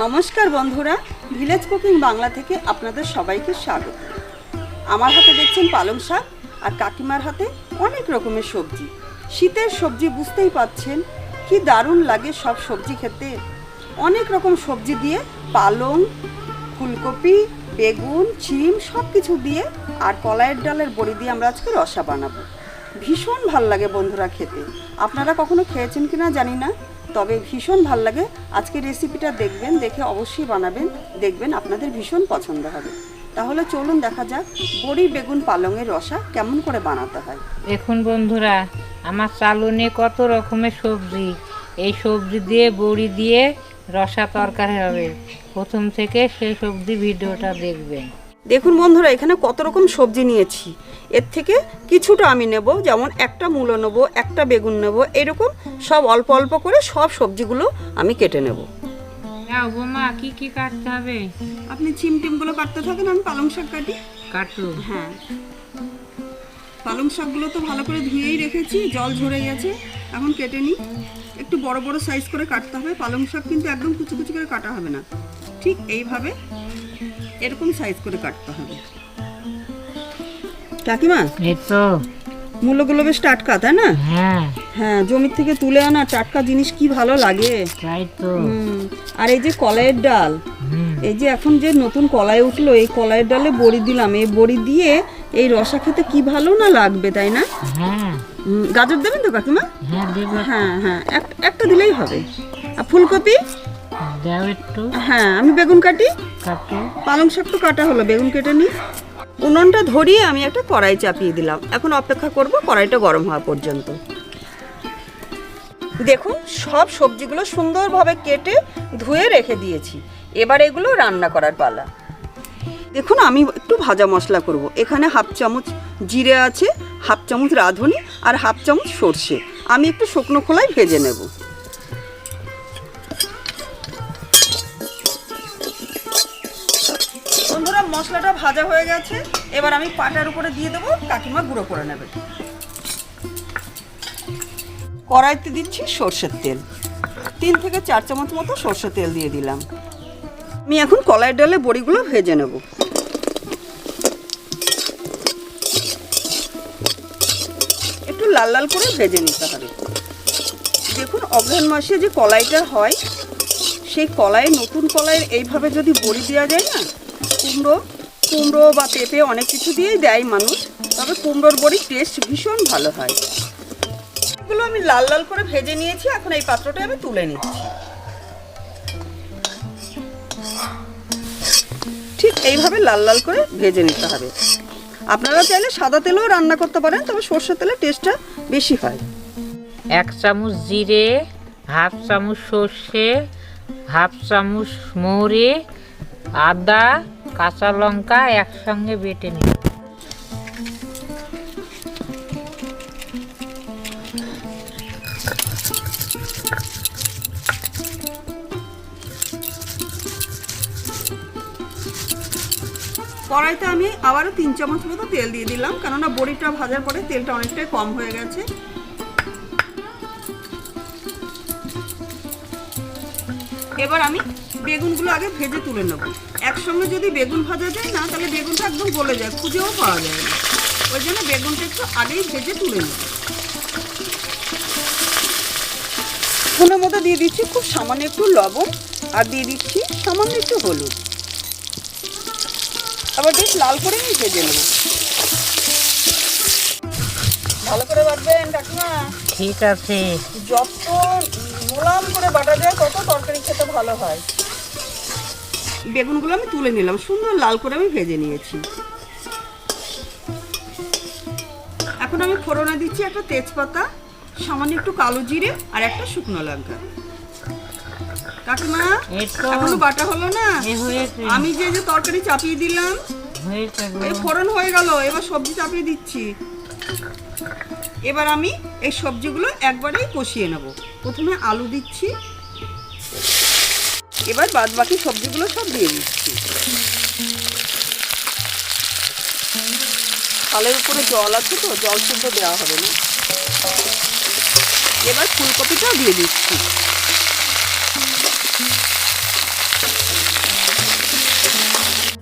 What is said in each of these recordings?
নমস্কার বন্ধুরা village cooking Bangla থেকে আপনাদের সবাইকে স্বাগত। আমার হাতে দেখছেন পালং শাক আর কাকিমার হাতে অনেক রকমের সবজি। শীতের সবজি বুঝতেই পাচ্ছেন কি দারুণ লাগে সব সবজি খেতে। অনেক রকম সবজি দিয়ে পালং, ফুলকপি, বেগুন, চিম সব কিছু দিয়ে আর কলাইয়ের ডালের বড়ি দিয়ে আমরা আজকে রসা বানাবো। ভীষণ ভালো লাগে বন্ধুরা খেতে। আপনারা কখনো খেয়েছেন কিনা জানি না। তবে ভীষণ ভালো লাগে। আজকে রেসিপিটা দেখবেন, দেখে অবশ্যই বানাবেন, দেখবেন আপনাদের ভীষণ পছন্দ হবে। তাহলে চলুন দেখা যাক বড়ি বেগুন পালংয়ের রসা কেমন করে বানাতে হয়। দেখুন বন্ধুরা, আমার চালনে কত রকমের সবজি। এই সবজি দিয়ে বড়ি দিয়ে রসা তরকারি হবে। প্রথম থেকে সেই সবজি ভিডিওটা দেখবেন। দেখুন বন্ধুরা এখানে কত রকম সবজি নিয়েছি। এর থেকে কিছুটা আমি নেব যেমন একটা মূলো নেব একটা বেগুন নেব এরকম সব অল্প অল্প করে সব সবজিগুলো আমি কেটে নেব। যাও বোমা কি কি কাটতে হবে? আপনি চিম টিমগুলো কাটতে থাকেন আমি পালং শাক কাটি। কাটু হ্যাঁ। পালং শাকগুলো তো ভালো করে ধুয়েই রেখেছি জল ঝরে গেছে এখন কেটে নিই। একটু বড় বড় সাইজ করে কাটতে হবে পালং শাক কিন্তু একদম কুচি কুচি করে কাটা হবে না। ঠিক এইভাবে এরকম সাইজ করে কাটতে হবে। কাকিমা তো। মূল্যগুলো বেশ টাটকা তাই না? হ্যাঁ। হ্যাঁ জমির থেকে তুলে আনা টাটকা জিনিস কি ভালো লাগে? তাই তো। আর এই যে কলাইয়ের ডাল এই যে এখন যে নতুন কলাই উঠল এই কলাইয়ের ডালে বড়ি দিলাম। এই বড়ি দিয়ে এই রসা খেতে কি ভালো না লাগবে তাই না? হ্যাঁ। গাজর দেবেন তো কাকিমা? হ্যাঁ হ্যাঁ হ্যাঁ একটা দিলেই হবে। আর ফুলকপি? দাও একটু। হ্যাঁ আমি বেগুন কাটি। কাটু। পালং শাক তো কাটা হলো বেগুন কেটে নিই। উনুনটা ধরিয়ে আমি একটা কড়াই চাপিয়ে দিলাম। এখন অপেক্ষা করব কড়াইটা গরম হওয়া পর্যন্ত। দেখুন সব সবজিগুলো সুন্দরভাবে কেটে ধুয়ে রেখে দিয়েছি। এবার এগুলো রান্না করার পালা। দেখুন আমি একটু ভাজা মশলা করব। এখানে হাফ চামচ জিরে আছে হাফ চামচ রাঁধুনি আর হাফ চামচ সর্ষে। আমি একটু শুকনো খোলায় ভেজে নেব। ভাজা হয়ে গেছে। এবার আমি পাটার উপরে দিয়ে দেবো, কাকিমা গুঁড়ো করে নেবে। কড়াইতে দিচ্ছি সর্ষের তেল। তিন থেকে চার চামচ মতো সর্ষের তেল দিয়ে দিলাম। আমি এখন কলাই ডালে বড়িগুলো ভেজে নেব। একটু লাল লাল করে ভেজে নিতে হবে। দেখুন অঘ্রাণ মাসে যে কলাইটা হয়, সেই কলাই নতুন কলাইয়ের এইভাবে যদি বড়ি দেওয়া যায় না, কুমড়ো কুমড়ো বা পেঁপে অনেক কিছু দিয়েই দেয় মানুষ, তবে কুমড়োর বড়ির টেস্ট ভীষণ ভালো হয়। এগুলো আমি লাল লাল করে ভেজে নিয়েছি, এখন এই পাত্রটা আমি তুলে নিচ্ছি। ঠিক এইভাবে লাল লাল করে ভেজে নিতে হবে। আপনারা চাইলে সাদা তেলেও রান্না করতে পারেন, তবে সর্ষের তেলের টেস্টটা বেশি হয়। এক চামচ জিরে, হাফ চামচ সর্ষে, হাফ চামচ মৌরি, আদা কাঁচা লঙ্কা একসঙ্গে বেটে নিই কড়াইতে আমি আবারও তিন চামচ মতো তেল দিয়ে দিলাম, কেননা বড়িটা ভাজার পরে তেলটা অনেকটাই কম হয়ে গেছে। এবার আমি বেগুনগুলো আগে ভেজে তুলে নেব। একসঙ্গে যদি বেগুন ভাজা যায় না তাহলে বেগুনটা একদম গলে যায় খুঁজেও পাওয়া যায় না। ওই জন্য বেগুনটা একটু আগেই ভেজে তুলে নেব। ফোনের মধ্যে দিয়ে দিচ্ছি খুব সামান্য একটু লবণ আর দিয়ে দিচ্ছি সামান্য একটু হলুদ। আবার বেশ লাল করে আমি ভেজে নেব। ভালো করে বাটবেন কাকিমা। ঠিক আছে। যত মোলাম করে বাটা যায় তত তরকারি খেতে ভালো হয়। বেগুনগুলো আমি তুলে নিলাম। সুন্দর লাল করে আমি ভেজে নিয়েছি। এখন আমি ফোড়নে দিচ্ছি একটা তেজপাতা সামান্য একটু কালো জিরে আর একটা শুকনো লঙ্কা। কাকিমা এখনও বাটা হলো না? আমি যে যে তরকারি চাপিয়ে দিলাম এই ফোড়ন হয়ে গেল এবার সবজি চাপিয়ে দিচ্ছি। এবার আমি এই সবজিগুলো একবারেই কষিয়ে নেব। প্রথমে আলু দিচ্ছি এবার বাদ বাকি সবজিগুলো সব দিয়ে দিচ্ছি। থালের উপরে জল আছে তো, জল শুদ্ধ দেওয়া হবে না। এবার ফুলকপিটাও দিয়ে দিচ্ছি।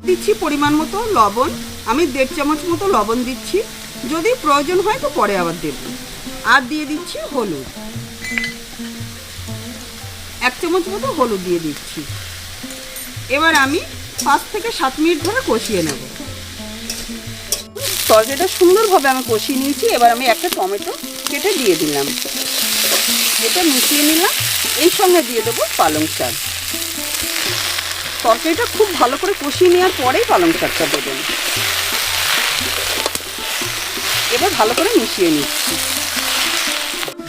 দিচ্ছি পরিমাণ মতো লবণ। আমি দেড় চামচ মতো লবণ দিচ্ছি। যদি প্রয়োজন হয় তো পরে আবার দেব। আর দিয়ে দিচ্ছি হলুদ। এক চামচ মতো হলুদ দিয়ে দিচ্ছি। এবার আমি পাঁচ থেকে সাত মিনিট ধরে কষিয়ে নেব। তরকারিটা সুন্দরভাবে আমি কষিয়ে নিয়েছি। এবার আমি একটা টমেটো কেটে দিয়ে দিলাম। এটা মিশিয়ে নিলাম। এই সঙ্গে দিয়ে দেবো পালং শাক। তরকারিটা খুব ভালো করে কষিয়ে নেওয়ার পরেই পালং শাকটা দেবেন। এবার ভালো করে মিশিয়ে নিচ্ছি।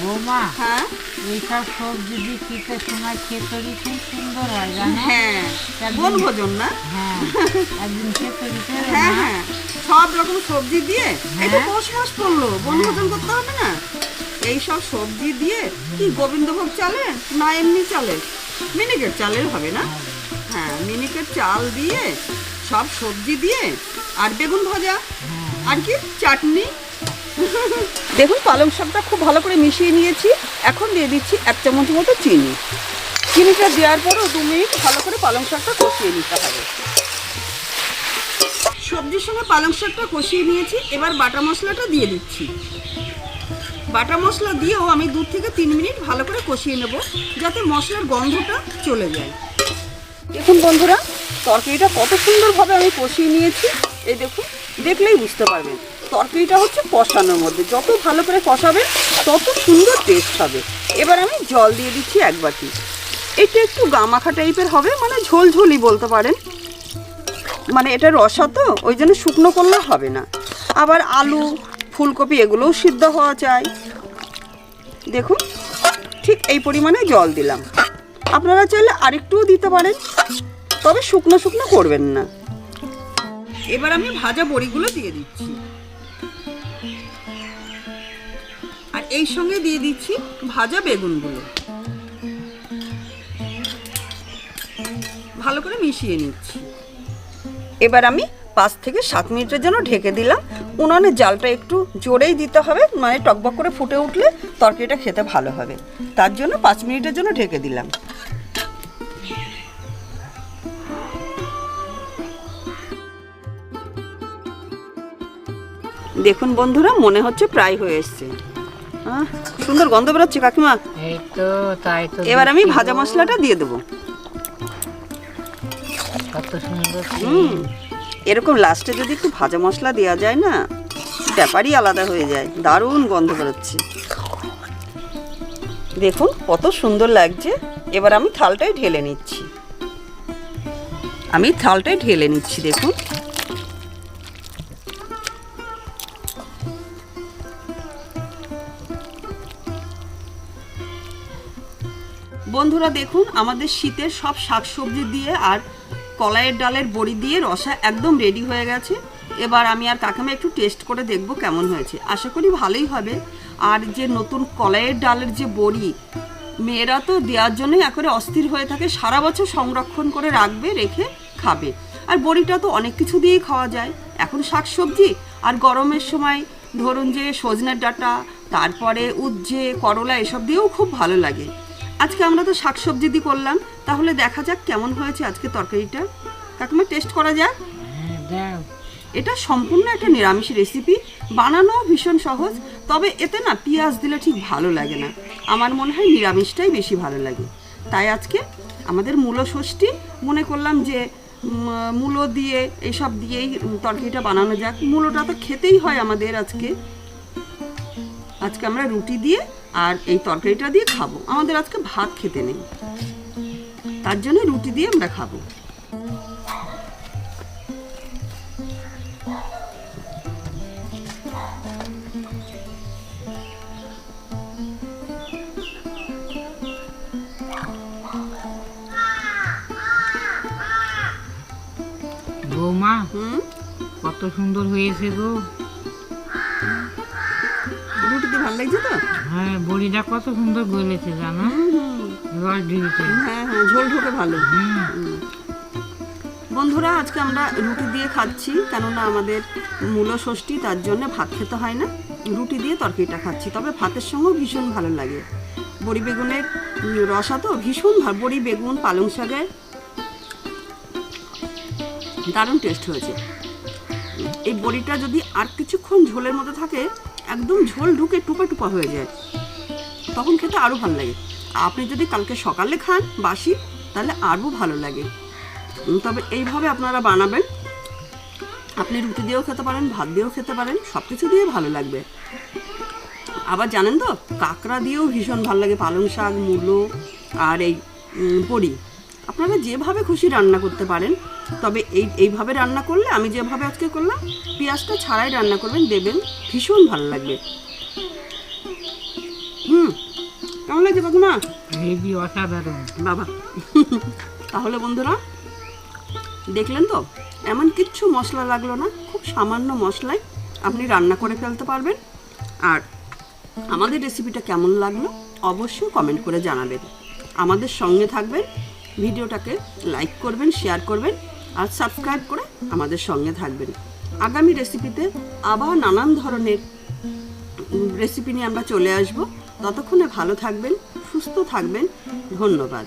বৌমা হ্যাঁ? এইসব সবজি দিয়ে শীতের সময় খেতরি খুব সুন্দর হয় জানো? হ্যাঁ। বনভোজন না? হ্যাঁ একদিন খেতরি হ্যাঁ হ্যাঁ। সব রকম সবজি দিয়ে এটা হ্যাঁ। পৌষ মাস পড়ল বনভোজন করতে হবে না? এই সব সবজি দিয়ে কি গোবিন্দভোগ চালে না এমনি চালে? মিনিকেট চালের হবে না? হ্যাঁ মিনিকেট চাল দিয়ে সব সবজি দিয়ে আর বেগুন ভাজা? আর কি? চাটনি? দেখুন, পালং শাকটা খুব ভালো করে মিশিয়ে নিয়েছি। এখন দিয়ে দিচ্ছি এক চামচ মতো চিনি। চিনিটা দেওয়ার পরও দু মিনিট ভালো করে পালং শাকটা কষিয়ে নিতে হবে। সবজির সঙ্গে পালং শাকটা কষিয়ে নিয়েছি। এবার বাটা মশলাটা দিয়ে দিচ্ছি। বাটা মশলা দিয়েও আমি দু থেকে তিন মিনিট ভালো করে কষিয়ে নেব, যাতে মশলার গন্ধটা চলে যায়। দেখুন বন্ধুরা, তরকারিটা কত সুন্দরভাবে আমি কষিয়ে নিয়েছি। এই দেখুন, দেখলেই বুঝতে পারবেন। তরকারিটা হচ্ছে কষানোর মধ্যে। যত ভালো করে কষাবেন তত সুন্দর টেস্ট হবে। এবার আমি জল দিয়ে দিচ্ছি এক বাটি। এটা একটু গামাখা টাইপের হবে মানে ঝোলঝোলই বলতে পারেন। মানে এটা রসা তো ওই জন্য শুকনো করলে হবে না। আবার আলু, ফুলকপি এগুলোও সিদ্ধ হওয়া চাই দেখুন, ঠিক এই পরিমাণে জল দিলাম। আপনারা চাইলে আরেকটুও দিতে পারেন, তবে শুকনো শুকনো করবেন না। এবার আমি ভাজা বড়িগুলো দিয়ে দিচ্ছি। এই সঙ্গে দিয়ে দিচ্ছি ভাজা বেগুনগুলো ভালো করে মিশিয়ে নিচ্ছি। এবার আমি পাঁচ থেকে সাত মিনিটের জন্য ঢেকে দিলাম। উনানের জালটা একটু জোরেই দিতে হবে মানে টকবক করে ফুটে উঠলে তরকারিটা খেতে ভালো হবে। তার জন্য পাঁচ মিনিটের জন্য ঢেকে দিলাম। দেখুন বন্ধুরা, মনে হচ্ছে প্রায় হয়ে এসছে। সুন্দর গন্ধ বেরোচ্ছে কাকিমা। এই তো তাই তো এবার আমি ভাজা মশলাটা দিয়ে দেবো। কত সুন্দর হুম এরকম লাস্টে যদি একটু ভাজা মশলা দেওয়া যায় না ব্যাপারই আলাদা হয়ে যায়। দারুণ গন্ধ বেরোচ্ছে। দেখুন কত সুন্দর লাগছে। এবার আমি থালটায় ঢেলে নিচ্ছি। আমি থালটায় ঢেলে নিচ্ছি দেখুন। বন্ধুরা দেখুন, আমাদের শীতের সব শাকসবজি দিয়ে আর কলাইয়ের ডালের বড়ি দিয়ে রসা একদম রেডি হয়ে গেছে। এবার আমি আর কাকামা একটু টেস্ট করে দেখব কেমন হয়েছে। আশা করি ভালোই হবে। আর যে নতুন কলাইয়ের ডালের যে বড়ি, মেয়েরা তো দেওয়ার জন্যই একবারে অস্থির হয়ে থাকে, সারা বছর সংরক্ষণ করে রাখবে, রেখে খাবে। আর বড়িটা তো অনেক কিছু দিয়েই খাওয়া যায়। এখন শাকসবজি, আর গরমের সময় ধরুন যে সজনের ডাঁটা, তারপরে উচ্ছে, করলা, এসব দিয়েও খুব ভালো লাগে। আজকে আমরা তো শাকসবজি দিয়ে করলাম। তাহলে দেখা যাক কেমন হয়েছে আজকে তরকারিটা। কাকিমা টেস্ট করা যাক। হ্যাঁ, এটা সম্পূর্ণ একটা নিরামিষ রেসিপি বানানো ভীষণ সহজ তবে এতে না পেঁয়াজ দিলে ঠিক ভালো লাগে না। আমার মনে হয় নিরামিষটাই বেশি ভালো লাগে। তাই আজকে আমাদের মূলো ষষ্ঠী মনে করলাম যে মূলো দিয়ে এইসব দিয়েই তরকারিটা বানানো যাক। মূলোটা তো খেতেই হয় আমাদের আজকে। আজকে আমরা রুটি দিয়ে আর এই তরকারিটা দিয়ে খাব। আমাদের আজকে ভাত খেতে নেই। তার জন্য রুটি দিয়ে আমরা খাব। বৌমা কত সুন্দর হয়েছে গো। রুটি দিয়ে ভালো লাগছে তো? হ্যাঁ বড়িটা কত সুন্দর গলেছে জানো? রস দিয়েছে হ্যাঁ হ্যাঁ ঝোল ঢোকে ভালো। বন্ধুরা আজকে আমরা রুটি দিয়ে খাচ্ছি কেননা আমাদের মূল ষষ্ঠী তার জন্য ভাত খেতে হয় না। রুটি দিয়ে তরকারিটা খাচ্ছি তবে ভাতের সঙ্গেও ভীষণ ভালো লাগে। বড়ি বেগুনের রসা তো ভীষণ ভালো বড়ি বেগুন পালং শাকের দারুণ টেস্ট হয়েছে। এই বড়িটা যদি আর কিছুক্ষণ ঝোলের মধ্যে থাকে একদম ঝোল ঢুকে টুপা টুপা হয়ে যায়। তখন খেতে আরও ভালো লাগে। আপনি যদি কালকে সকালে খান বাসি, তাহলে আরও ভালো লাগে। তবে এইভাবে আপনারা বানাবেন। আপনি রুটি দিয়েও খেতে পারেন, ভাত দিয়েও খেতে পারেন সব কিছু দিয়ে ভালো লাগবে। আবার জানেন তো, কাঁকড়া দিয়েও ভীষণ ভালো লাগে, পালং শাক, মূলো আর এই বড়ি। আপনারা যেভাবে খুশি রান্না করতে পারেন। তবে এই এইভাবে রান্না করলে আমি যেভাবে আজকে করলাম পেঁয়াজটা ছাড়াই রান্না করবেন দেবেন ভীষণ ভালো লাগবে। হুম কেমন লাগছে কাকিমা হেভি অসাধারণ। বাবা তাহলে বন্ধুরা দেখলেন তো এমন কিচ্ছু মশলা লাগল না খুব সামান্য মশলায় আপনি রান্না করে ফেলতে পারবেন। আর আমাদের রেসিপিটা কেমন লাগল অবশ্যই কমেন্ট করে জানাবেন। আমাদের সঙ্গে থাকবেন ভিডিওটাকে লাইক করবেন শেয়ার করবেন আর সাবস্ক্রাইব করে আমাদের সঙ্গে থাকবেন। আগামী রেসিপিতে আবার নানান ধরনের রেসিপি নিয়ে আমরা চলে আসব। ততক্ষণে ভালো থাকবেন, সুস্থ থাকবেন। ধন্যবাদ।